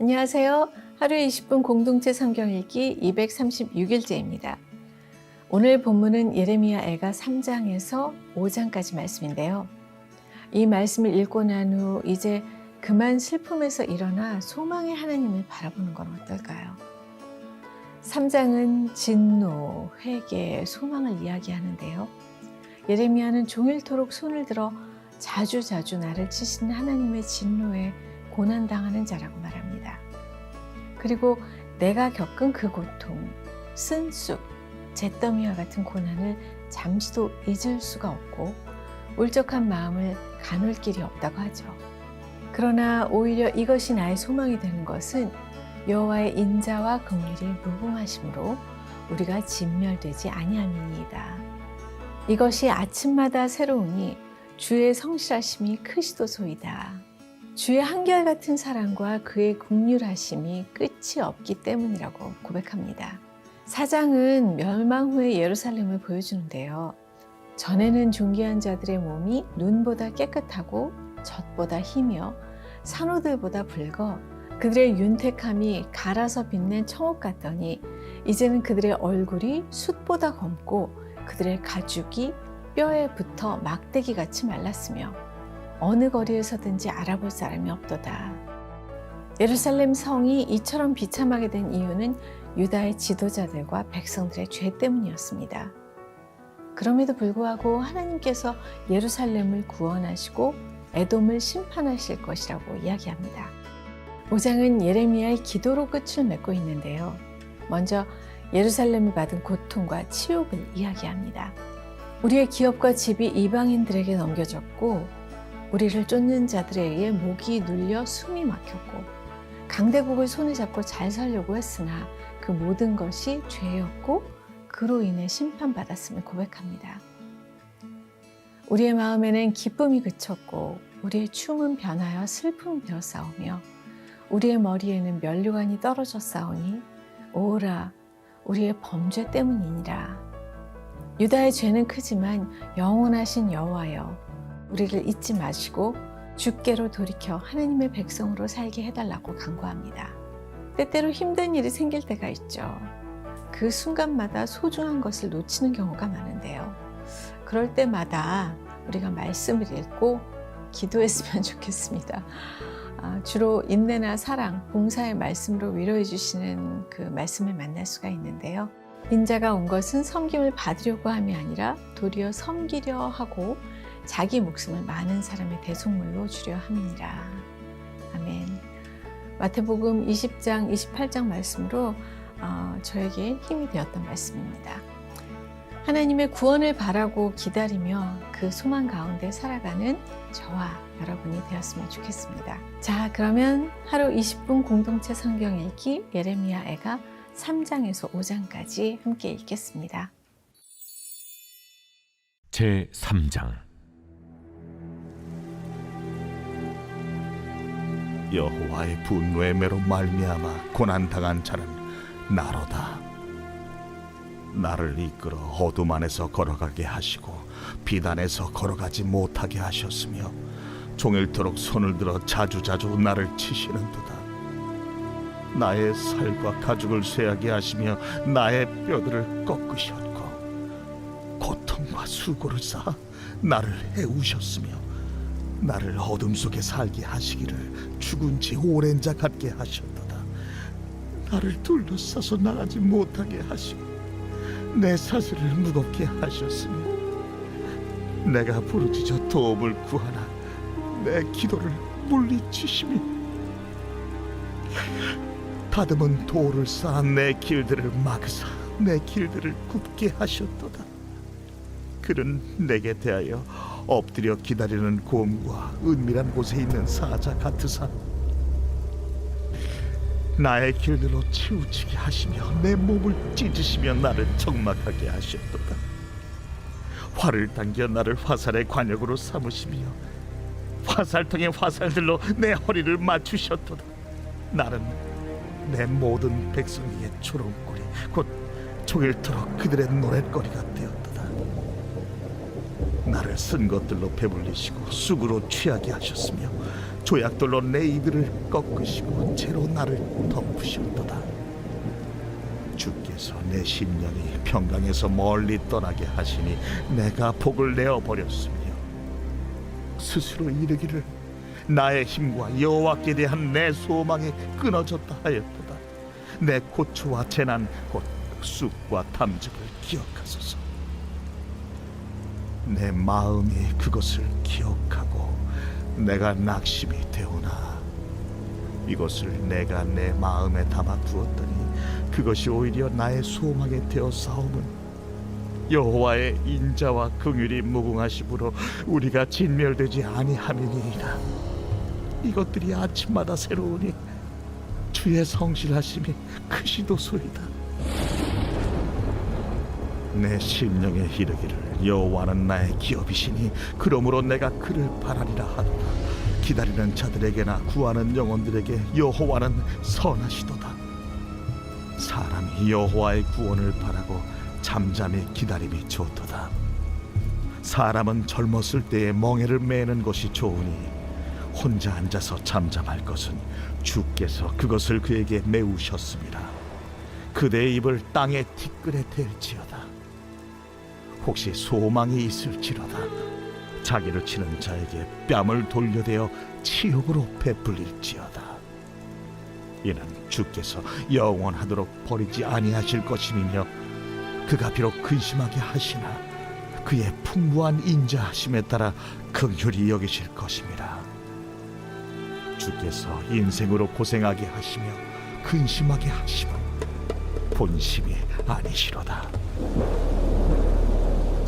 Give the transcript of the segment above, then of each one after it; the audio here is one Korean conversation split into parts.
안녕하세요. 하루에 20분 공동체 성경 읽기 236일째입니다. 오늘 본문은 예레미야 애가 3장에서 5장까지 말씀인데요. 이 말씀을 읽고 난 후 이제 그만 슬픔에서 일어나 소망의 하나님을 바라보는 건 어떨까요? 3장은 진노, 회개, 소망을 이야기하는데요. 예레미야는 종일토록 손을 들어 자주자주 나를 치시는 하나님의 진노에 고난당하는 자라고 말합니다. 그리고 내가 겪은 그 고통, 쓴쑥, 잿더미와 같은 고난을 잠시도 잊을 수가 없고 울적한 마음을 가눌 길이 없다고 하죠. 그러나 오히려 이것이 나의 소망이 되는 것은 여호와의 인자와 긍휼이 무궁하심으로 우리가 진멸되지 아니함이니이다. 이것이 아침마다 새로우니 주의 성실하심이 크시도소이다. 주의 한결같은 사랑과 그의 국률하심이 끝이 없기 때문이라고 고백합니다. 사장은 멸망 후의 예루살렘을 보여주는데요. 전에는 존귀한 자들의 몸이 눈보다 깨끗하고 젖보다 희며 산호들보다 붉어 그들의 윤택함이 갈아서 빛낸 청옥 같더니 이제는 그들의 얼굴이 숯보다 검고 그들의 가죽이 뼈에 붙어 막대기 같이 말랐으며 어느 거리에서든지 알아볼 사람이 없도다. 예루살렘 성이 이처럼 비참하게 된 이유는 유다의 지도자들과 백성들의 죄 때문이었습니다. 그럼에도 불구하고 하나님께서 예루살렘을 구원하시고 에돔을 심판하실 것이라고 이야기합니다. 5장은 예레미야의 기도로 끝을 맺고 있는데요. 먼저 예루살렘이 받은 고통과 치욕을 이야기합니다. 우리의 기업과 집이 이방인들에게 넘겨졌고 우리를 쫓는 자들에 의해 목이 눌려 숨이 막혔고 강대국을 손에 잡고 잘 살려고 했으나 그 모든 것이 죄였고 그로 인해 심판받았음을 고백합니다. 우리의 마음에는 기쁨이 그쳤고 우리의 춤은 변하여 슬픔이 되어 싸우며 우리의 머리에는 면류관이 떨어져 싸우니 오라 우리의 범죄 때문이니라 유다의 죄는 크지만 영원하신 여호와여 우리를 잊지 마시고 주께로 돌이켜 하나님의 백성으로 살게 해달라고 간구합니다. 때때로 힘든 일이 생길 때가 있죠. 그 순간마다 소중한 것을 놓치는 경우가 많은데요. 그럴 때마다 우리가 말씀을 읽고 기도했으면 좋겠습니다. 아, 주로 인내나 사랑, 봉사의 말씀으로 위로해 주시는 그 말씀을 만날 수가 있는데요. 인자가 온 것은 섬김을 받으려고 함이 아니라 도리어 섬기려 하고 자기 목숨을 많은 사람의 대속물로 주려 함이니라. 아멘. 마태복음 20장, 28장 말씀으로 어, 저에게 힘이 되었던 말씀입니다. 하나님의 구원을 바라고 기다리며 그 소망 가운데 살아가는 저와 여러분이 되었으면 좋겠습니다. 자, 그러면 하루 20분 공동체 성경 읽기 예레미야 애가 3장에서 5장까지 함께 읽겠습니다. 제 3장 여호와의 분노의 매로 말미암아 고난 당한 자는 나로다. 나를 이끌어 어둠 안에서 걸어가게 하시고 비단에서 걸어가지 못하게 하셨으며 종일토록 손을 들어 자주자주 나를 치시는도다. 나의 살과 가죽을 쇠하게 하시며 나의 뼈들을 꺾으셨고 고통과 수고를 쌓아 나를 해우셨으며 나를 어둠 속에 살게 하시기를 죽은 지 오랜 자 같게 하셨도다. 나를 둘러싸서 나가지 못하게 하시고 내 사슬을 무겁게 하셨으며 내가 부르짖어 도움을 구하나 내 기도를 물리치시며 다듬은 돌을 쌓아 내 길들을 막으사 내 길들을 굽게 하셨도다. 그는 내게 대하여 엎드려 기다리는 곰과 은밀한 곳에 있는 사자 같으사. 나의 길들로 치우치게 하시며 내 몸을 찢으시며 나를 적막하게 하셨도다. 화를 당겨 나를 화살의 관역으로 삼으시며 화살통의 화살들로 내 허리를 맞추셨도다. 나는 내 모든 백성에게 초롱거리 곧 종일토록 그들의 노랫거리가 되었도다 나를 쓴 것들로 배불리시고 쑥으로 취하게 하셨으며 조약돌로 내 이들을 꺾으시고 채로 나를 덮으셨도다. 주께서 내 심령이 평강에서 멀리 떠나게 하시니 내가 복을 내어 버렸으며 스스로 이르기를 나의 힘과 여호와께 대한 내 소망이 끊어졌다 하였도다. 내 고초와 재난 곧 쑥과 탐즙을 기억하소서. 내 마음이 그것을 기억하고 내가 낙심이 되오나 이것을 내가 내 마음에 담아 두었더니 그것이 오히려 나의 소망이 되어 싸움은 여호와의 인자와 긍휼이 무궁하심으로 우리가 진멸되지 아니함이니이다. 이것들이 아침마다 새로우니 주의 성실하심이 크시도소이다. 내 심령에 이르기를 여호와는 나의 기업이시니 그러므로 내가 그를 바라리라 하도다. 기다리는 자들에게나 구하는 영혼들에게 여호와는 선하시도다. 사람이 여호와의 구원을 바라고 잠잠히 기다림이 좋도다. 사람은 젊었을 때에 멍에를 매는 것이 좋으니 혼자 앉아서 잠잠할 것은 주께서 그것을 그에게 메우셨습니다. 그대의 입을 땅의 티끌에 댈지어다. 혹시 소망이 있을지로다. 자기를 치는 자에게 뺨을 돌려대어 치욕으로 베풀릴지어다. 이는 주께서 영원하도록 버리지 아니하실 것임이며 그가 비록 근심하게 하시나 그의 풍부한 인자하심에 따라 긍휼히 여기실 것입니다. 주께서 인생으로 고생하게 하시며 근심하게 하심은 본심이 아니시로다.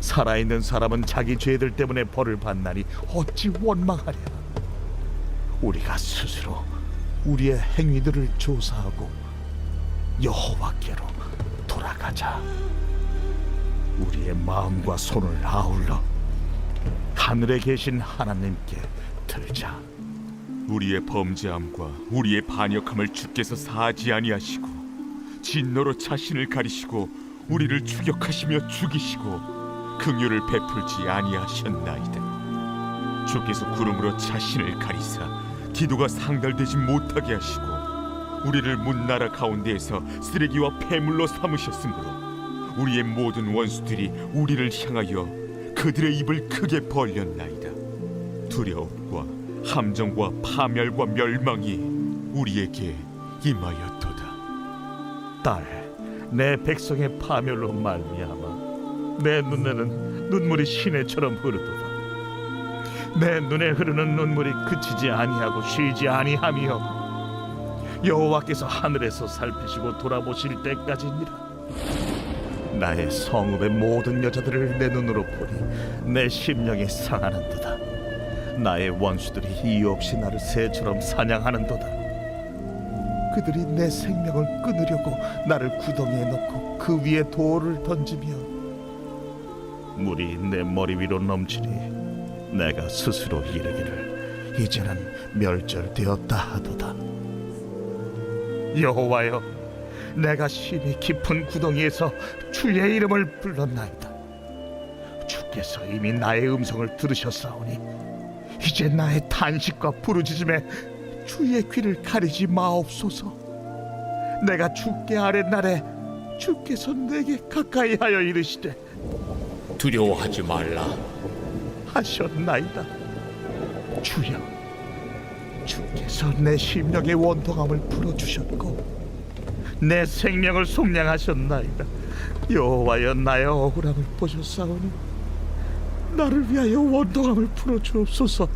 살아있는 사람은 자기 죄들 때문에 벌을 받나니 어찌 원망하랴. 우리가 스스로 우리의 행위들을 조사하고 여호와께로 돌아가자. 우리의 마음과 손을 아울러 하늘에 계신 하나님께 들자. 우리의 범죄함과 우리의 반역함을 주께서 사하지 아니하시고 진노로 자신을 가리시고 우리를 추격하시며 죽이시고 긍휼을 베풀지 아니하셨나이다. 주께서 구름으로 자신을 가리사 기도가 상달되지 못하게 하시고 우리를 문나라 가운데에서 쓰레기와 폐물로 삼으셨으므로 우리의 모든 원수들이 우리를 향하여 그들의 입을 크게 벌렸나이다. 두려움과 함정과 파멸과 멸망이 우리에게 임하였도다. 딸, 내 백성의 파멸로 말미암아 내 눈에는 눈물이 시내처럼 흐르도다. 내 눈에 흐르는 눈물이 그치지 아니하고 쉬지 아니하며 여호와께서 하늘에서 살피시고 돌아보실 때까지니라. 나의 성읍의 모든 여자들을 내 눈으로 보니 내 심령이 상하는도다. 나의 원수들이 이유 없이 나를 새처럼 사냥하는도다. 그들이 내 생명을 끊으려고 나를 구덩이에 넣고 그 위에 돌을 던지며 물이 내 머리 위로 넘치니 내가 스스로 이르기를 이제는 멸절되었다 하도다 여호와여 내가 심히 깊은 구덩이에서 주의 이름을 불렀나이다 주께서 이미 나의 음성을 들으셨사오니 이제 나의 탄식과 부르짖음에 주의 귀를 가리지 마옵소서. 내가 죽게 아랫날에 주께서 내게 가까이 하여 이르시되 두려워하지 말라. 하셨나이다. 주여, 주께서 내 심령의 원통함을 풀어주셨고 내 생명을 속량하셨나이다. 여호와여 나의 억울함을 보셨사오니 나를 위하여 원통함을 풀어주옵소서.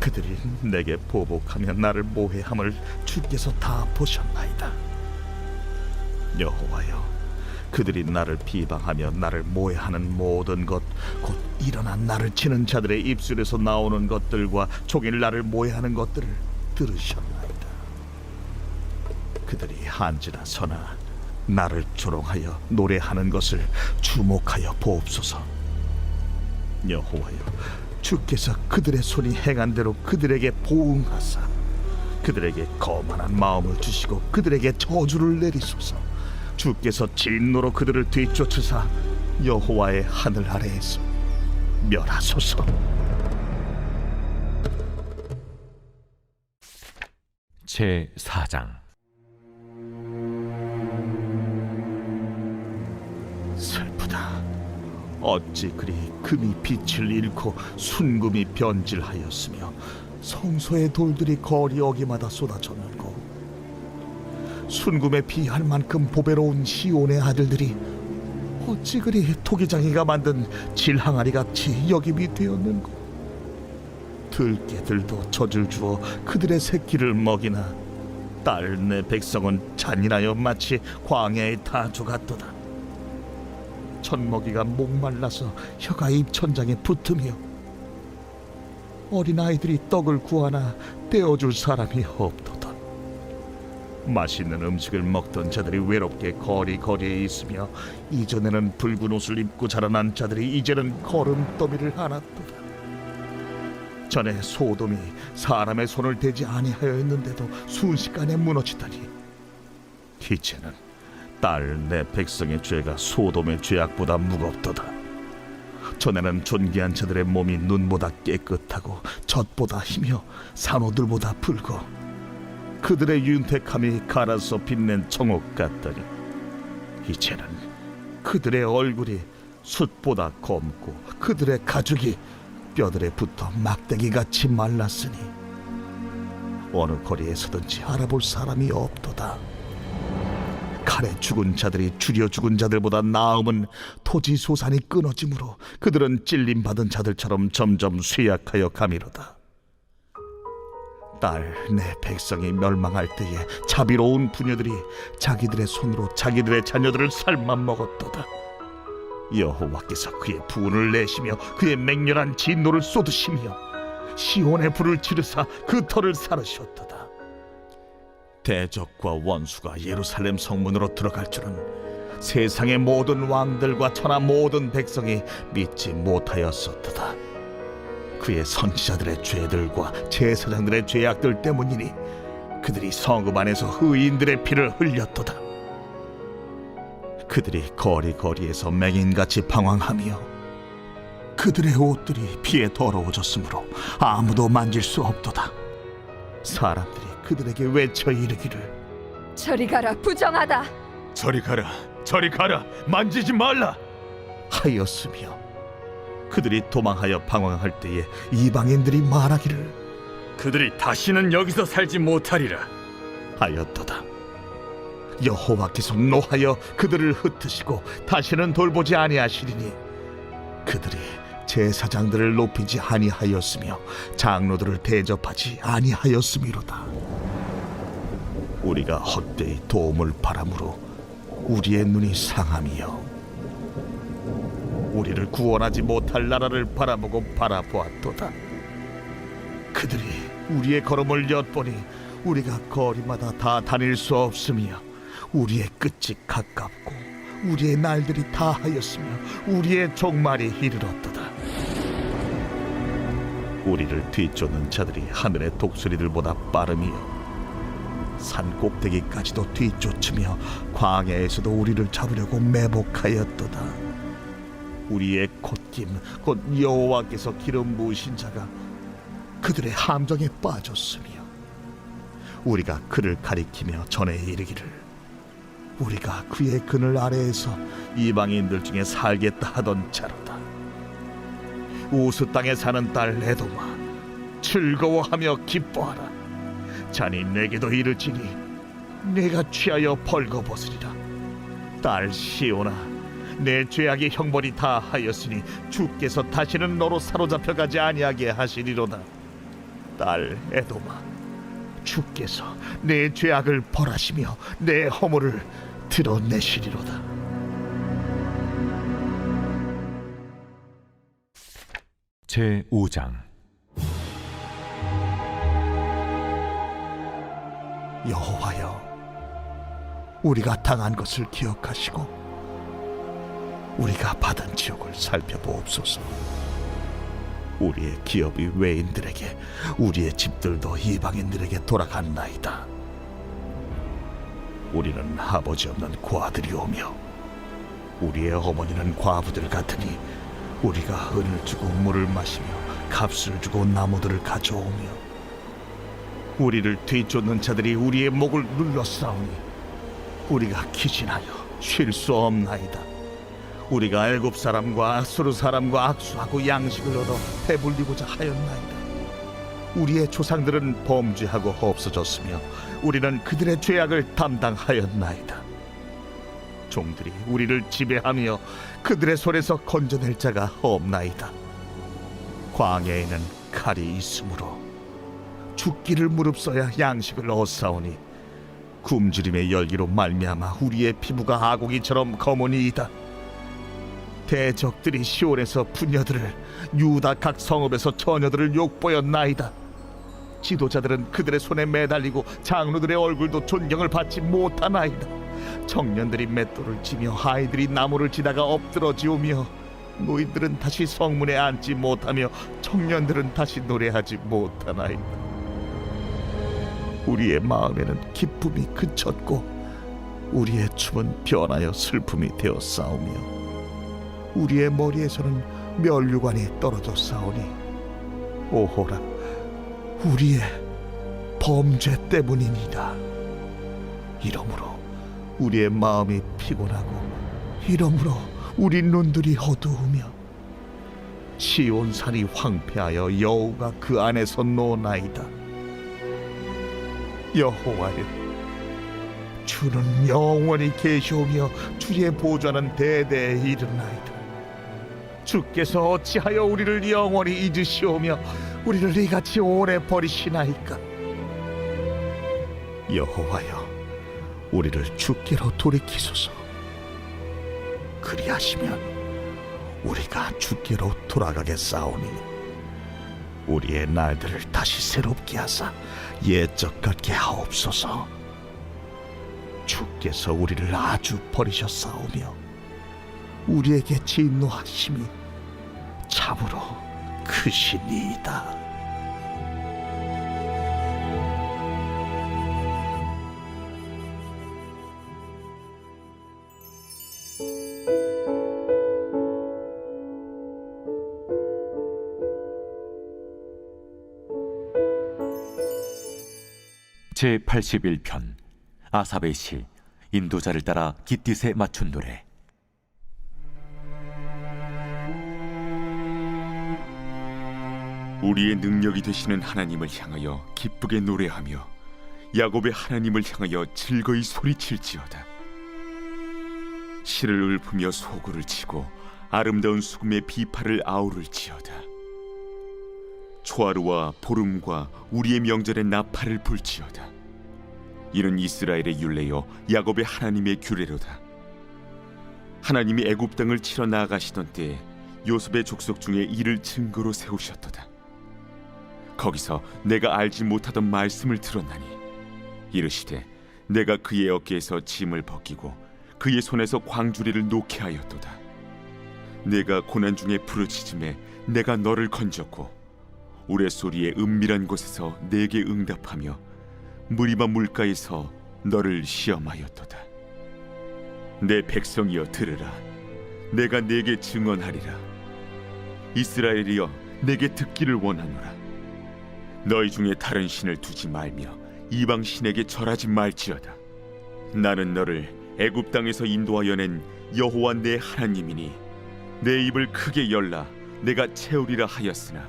그들이 내게 보복하며 나를 모해함을 주께서 다 보셨나이다. 여호와여, 그들이 나를 비방하며 나를 모해하는 모든 것 곧 일어난 나를 치는 자들의 입술에서 나오는 것들과 종일 나를 모해하는 것들을 들으셨나이다. 그들이 한지나 서나 나를 조롱하여 노래하는 것을 주목하여 보옵소서. 여호와여 주께서 그들의 손이 행한 대로 그들에게 보응하사 그들에게 거만한 마음을 주시고 그들에게 저주를 내리소서 주께서 진노로 그들을 뒤쫓으사 여호와의 하늘 아래에서 멸하소서. 제 4장. 슬프다. 어찌 그리 금이 빛을 잃고 순금이 변질하였으며 성소의 돌들이 거리 어기마다 쏟아졌는고 순금에 비할 만큼 보배로운 시온의 아들들이 어찌 그리 토기장이가 만든 질항아리 같이 여김이 되었는고. 들깨들도 젖을 주어 그들의 새끼를 먹이나 딸 내 백성은 잔인하여 마치 광야의 타조 같도다. 젖먹이가 목말라서 혀가 입천장에 붙으며 어린아이들이 떡을 구하나 떼어줄 사람이 없도다 맛있는 음식을 먹던 자들이 외롭게 거리 거리에 있으며 이전에는 붉은 옷을 입고 자라난 자들이 이제는 걸음더미를 하나도다 전에 소돔이 사람의 손을 대지 아니하였는데도 순식간에 무너지다니 이제는 딸 내 백성의 죄가 소돔의 죄악보다 무겁도다. 전에는 존귀한 자들의 몸이 눈보다 깨끗하고 젖보다 희며 산호들보다 붉어 그들의 윤택함이 갈아서 빛낸 청옥 같더니 이제는 그들의 얼굴이 숯보다 검고 그들의 가죽이 뼈들에 붙어 막대기 같이 말랐으니 어느 거리에서든지 알아볼 사람이 없도다 칼에 죽은 자들이 줄여 죽은 자들보다 나음은 토지 소산이 끊어지므로 그들은 찔림 받은 자들처럼 점점 쇠약하여 가미로다. 딸 내 백성이 멸망할 때에 자비로운 부녀들이 자기들의 손으로 자기들의 자녀들을 삶아 먹었도다. 여호와께서 그의 부운을 내시며 그의 맹렬한 진노를 쏟으시며 시온의 불을 지르사 그 터를 사르셨도다. 대적과 원수가 예루살렘 성문으로 들어갈 줄은 세상의 모든 왕들과 천하 모든 백성이 믿지 못하였었도다. 그의 선지자들의 죄들과 제사장들의 죄악들 때문이니 그들이 성읍 안에서 의인들의 피를 흘렸도다. 그들이 거리거리에서 맹인같이 방황하며 그들의 옷들이 피에 더러워졌으므로 아무도 만질 수 없도다. 사람들이 그들에게 외쳐 이르기를 저리 가라 부정하다 저리 가라 저리 가라 만지지 말라 하였으며 그들이 도망하여 방황할 때에 이방인들이 말하기를 그들이 다시는 여기서 살지 못하리라. 하였도다. 여호와께서 노하여 그들을 흩으시고 다시는 돌보지 아니하시리니 그들이 제사장들을 높이지 아니하였으며 장로들을 대접하지 아니하였음이로다. 우리가 헛되이 도움을 바람으로 우리의 눈이 상함이요 우리를 구원하지 못할 나라를 바라보고 바라보았도다. 그들이 우리의 걸음을 엿보니 우리가 거리마다 다 다닐 수 없으며 우리의 끝이 가깝고 우리의 날들이 다 하였으며 우리의 종말이 이르렀도다. 우리를 뒤쫓는 자들이 하늘의 독수리들보다 빠르며 산 꼭대기까지도 뒤쫓으며 광야에서도 우리를 잡으려고 매복하였도다. 우리의 콧김 곧 여호와께서 기름 부으신 자가 그들의 함정에 빠졌으며 우리가 그를 가리키며 전에 이르기를 우리가 그의 그늘 아래에서 이방인들 중에 살겠다 하던 자로다. 우스 땅에 사는 딸 에도마 즐거워하며 기뻐하라. 자니 내게도 이르지니 내가 취하여 벌거벗으리라. 딸 시오나 내 죄악의 형벌이 다 하였으니 주께서 다시는 너로 사로잡혀 가지 아니하게 하시리로다. 딸 에도마, 주께서 내 죄악을 벌하시며 내 허물을 드러내시리로다. 제 5장 여호와여, 우리가 당한 것을 기억하시고 우리가 받은 지옥을 살펴보옵소서. 우리의 기업이 외인들에게, 우리의 집들도 이방인들에게 돌아갔나이다. 우리는 아버지 없는 고아들이오며 우리의 어머니는 과부들 같으니 우리가 은을 주고 물을 마시며 값을 주고 나무들을 가져오며 우리를 뒤쫓는 자들이 우리의 목을 눌러싸우니 우리가 기진하여 쉴 수 없나이다. 우리가 애굽 사람과 아수르 사람과 악수하고 양식을 얻어 배불리고자 하였나이다. 우리의 조상들은 범죄하고 없어졌으며 우리는 그들의 죄악을 담당하였나이다. 종들이 우리를 지배하며 그들의 손에서 건져낼 자가 없나이다. 광야에는 칼이 있으므로 죽기를 무릅써야 양식을 얻사오니 굶주림의 열기로 말미암아 우리의 피부가 아고기처럼 검으니이다. 대적들이 시온에서 부녀들을 유다 각 성읍에서 처녀들을 욕보였나이다. 지도자들은 그들의 손에 매달리고 장로들의 얼굴도 존경을 받지 못하나이다. 청년들이 맷돌을 치며 아이들이 나무를 치다가 엎드러지오며 노인들은 다시 성문에 앉지 못하며 청년들은 다시 노래하지 못하나이다. 우리의 마음에는 기쁨이 그쳤고 우리의 춤은 변하여 슬픔이 되어 싸우며 우리의 머리에서는 멸류관이 떨어져 싸우니 오호라 우리의 범죄 때문이니라 이러므로 우리의 마음이 피곤하고 이러므로 우리 눈들이 어두우며 시온산이 황폐하여 여호가 그 안에서 노나이다. 여호와여 주는 영원히 계시오며 주의 보좌는 대대에 이르나이다 주께서 어찌하여 우리를 영원히 잊으시오며 우리를 이같이 오래 버리시나이까? 여호와여 우리를 주께로 돌이키소서. 그리하시면 우리가 주께로 돌아가겠사오니 우리의 날들을 다시 새롭게 하사 옛적 같게 하옵소서. 주께서 우리를 아주 버리셨사오며 우리에게 진노하심이 참으로 크시니이다. 제 81편 아삽의 시 인도자를 따라 깃딧에 맞춘 노래 우리의 능력이 되시는 하나님을 향하여 기쁘게 노래하며 야곱의 하나님을 향하여 즐거이 소리칠지어다. 실을 읊으며 소구를 치고 아름다운 수금의 비파를 아우를지어다. 초하루와 보름과 우리의 명절에 나팔을 불지어다. 이는 이스라엘의 율례요 야곱의 하나님의 규례로다. 하나님이 애굽 땅을 치러 나아가시던 때에 요셉의 족속 중에 이를 증거로 세우셨도다. 거기서 내가 알지 못하던 말씀을 들었나니 이르시되 내가 그의 어깨에서 짐을 벗기고 그의 손에서 광주리를 놓게 하였도다. 내가 고난 중에 부르짖음에 내가 너를 건졌고 우레소리의 은밀한 곳에서 내게 응답하며 무리바 물가에서 너를 시험하였도다. 내 백성이여 들으라. 내가 내게 증언하리라. 이스라엘이여 내게 듣기를 원하노라. 너희 중에 다른 신을 두지 말며 이방 신에게 절하지 말지어다. 나는 너를 애굽 땅에서 인도하여 낸 여호와 내 하나님이니 내 입을 크게 열라 내가 채우리라 하였으나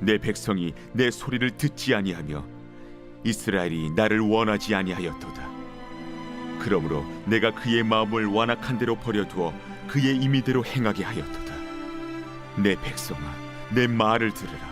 내 백성이 내 소리를 듣지 아니하며 이스라엘이 나를 원하지 아니하였도다. 그러므로 내가 그의 마음을 완악한 대로 버려두어 그의 임의대로 행하게 하였도다. 내 백성아, 내 말을 들으라.